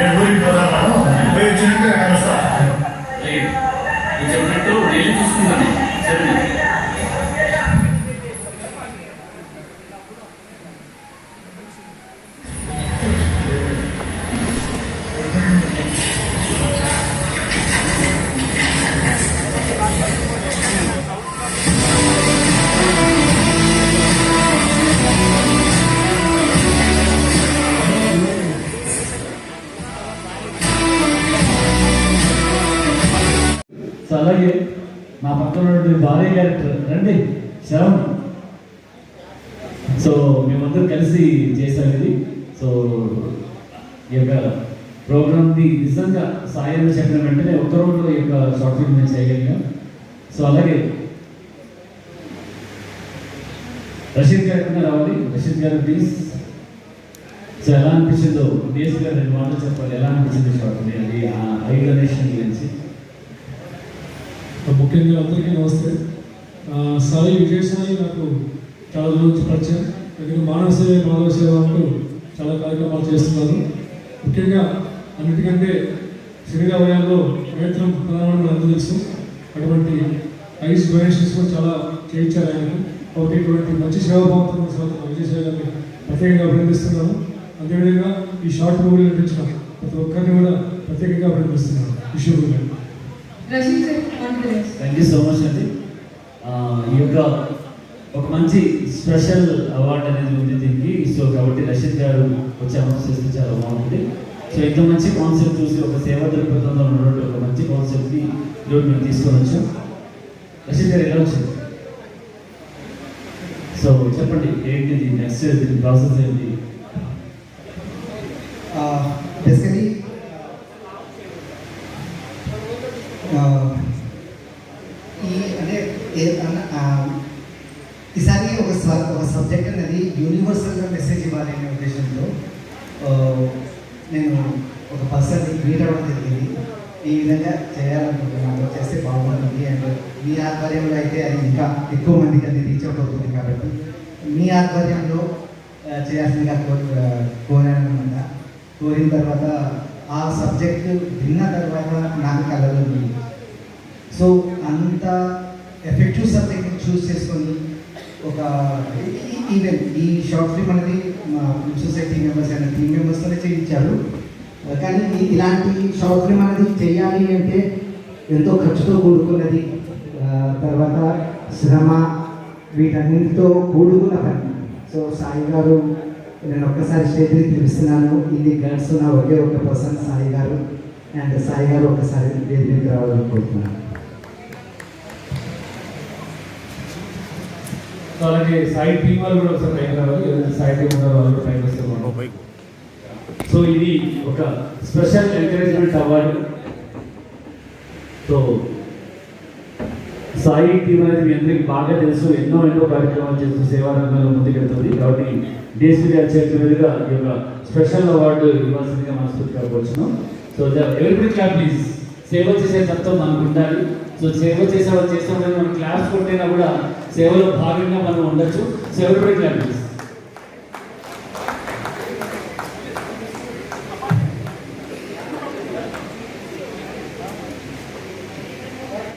నాకు అలాగే నా పక్కన ఉన్నటువంటి భార్య క్యారెక్టర్. రండి శ్రవణ్. సో మేమందరం కలిసి చేశాం ఇది. సో ఈ యొక్క ప్రోగ్రామ్ది నిజంగా సాయం చెప్పిన వెంటనే ఒక్క రోజులో ఈ యొక్క షార్ట్ ఫిల్మ్ నేను చేయగలిగాం సో అలాగే రషీద్ గారు రావాలి. రషీద్ గారు ప్లీజ్ సో ఎలా అనిపించిందో డిఎస్ గారు రెండు మాటలు చెప్పాలి. ఎలా అనిపించింది షార్ట్ ఫిల్మ్? అది ఆ ఐ గురించి. ముఖ్యంగా అందరికీ నమస్తే. సాయి విజయసాయి నాకు చాలా రోజుల నుంచి పరిచయం. దగ్గర మానవ సేవ మానవ సేవ అంటూ చాలా కార్యక్రమాలు చేస్తున్నారు. ముఖ్యంగా అన్నిటికంటే శరీర అవయాల్లో నేత్రం ప్రధానమైన మనకు తెలుసు. అటువంటి ఐస్ డొనేషన్స్ కూడా చాలా చేయించారు ఆయన కాబట్టి ఇటువంటి మంచి సేవాభావంతో ఉన్న విజయ్ గారిని ప్రత్యేకంగా అభినందిస్తున్నాను. అదేవిధంగా ఈ షార్ట్ మూవీలు నటించిన ప్రతి ఒక్కరిని కూడా ప్రత్యేకంగా అభినందిస్తున్నాను. విషయం థ్యాంక్ యూ సో మచ్ అండి ఈ యొక్క ఒక మంచి స్పెషల్ అవార్డ్ అనేది ఉంది దీనికి. సో కాబట్టి రషీద్ గారు వచ్చి అనౌన్స్ చేస్తే చాలా బాగుంటుంది. సో ఇంత మంచి కాన్సెప్ట్ చూసి ఒక సేవా దృక్పథంలో ఉన్నటువంటి ఒక మంచి కాన్సెప్ట్ని ఈరోజు మేము తీసుకొని వచ్చాం రషీద్ గారు ఎలా వచ్చింది సో చెప్పండి ఏంటి నెక్స్ట్ దీని ప్రాసెస్ ఏంటి బేసికలీ ఈ అంటే ఏ- అన్న- ఆ, Um, ఈసారి ఒక ఒక సబ్జెక్ట్ అనేది యూనివర్సల్గా మెసేజ్ ఇవ్వాలి అనే ఉద్దేశంతో uh, నేను ఒక పర్సన్ని మీట్ అవ్వడం జరిగింది. ఈ విధంగా చేయాలనుకుంటున్నాను. చేస్తే బాగుంటుంది అండ్ మీ ఆధ్వర్యంలో అయితే అది ఇంకా ఎక్కువ మందికి అది రీచ్ అవుట్ అవుతుంది కాబట్టి మీ ఆధ్వర్యంలో uh, చేయాల్సిందిగా కోరి uh, కోరానమాట కోరిన తర్వాత ఆ సబ్జెక్టు విన్న తర్వాత నాకు కలలు సో అంత ఎఫెక్టివ్ సబ్జెక్ట్ చూస్ చేసుకొని ఒక ఈవెన్ ఈ షార్ట్ ఫిల్మ్ అనేది మా ఫిల్మ్ సొసైటీ మెంబర్స్ అయిన టీమ్ మెంబర్స్తోనే చేయించారు. కానీ ఇలాంటి షార్ట్ ఫిల్మ్ అనేది చేయాలి అంటే ఎంతో ఖర్చుతో కూడుకున్నది. తర్వాత శ్రమ వీటన్నింటితో కూడుకున్న పని. సో సాయి గారు నేను ఒక్కసారి స్టేజ్ మీద పిలుస్తున్నాను ఇది గర్ల్స్ ఉన్న ఒకే ఒక పర్సన్ సాయి గారు. అండ్ సాయి గారు ఒకసారి వేది రావాలని కోరుతున్నాను. సో అలాగే సాయి టీం వాళ్ళు కూడా ఒకసారి పైకి రావాలి సాయి టీం ఉన్నారో వాళ్ళు కూడా పైకి. సో ఇది ఒక special encouragement award so Sai team అనేది మీ అందరికి బాగా తెలుసు. ఎన్నో ఎన్నో కార్యక్రమాలు చేస్తూ సేవా రంగంలో ముందుకెళ్తుంది. కాబట్టి డిఎస్పీ గారి చేతి మీదుగా ఈ యొక్క స్పెషల్ అవార్డు ఇవ్వాల్సిందిగా మనస్ఫూర్తిగా కోరుచున్నాం సో ఎవరి ప్లీజ్ సేవ చేసే తత్వం మనకు ఉండాలి. సో సేవ చేసే వాళ్ళు చేస్తామని మనం క్లాస్ కొట్టైనా కూడా సేవలో భాగంగా మనం ఉండొచ్చు. సో ఎవరి అనిపిస్తుంది.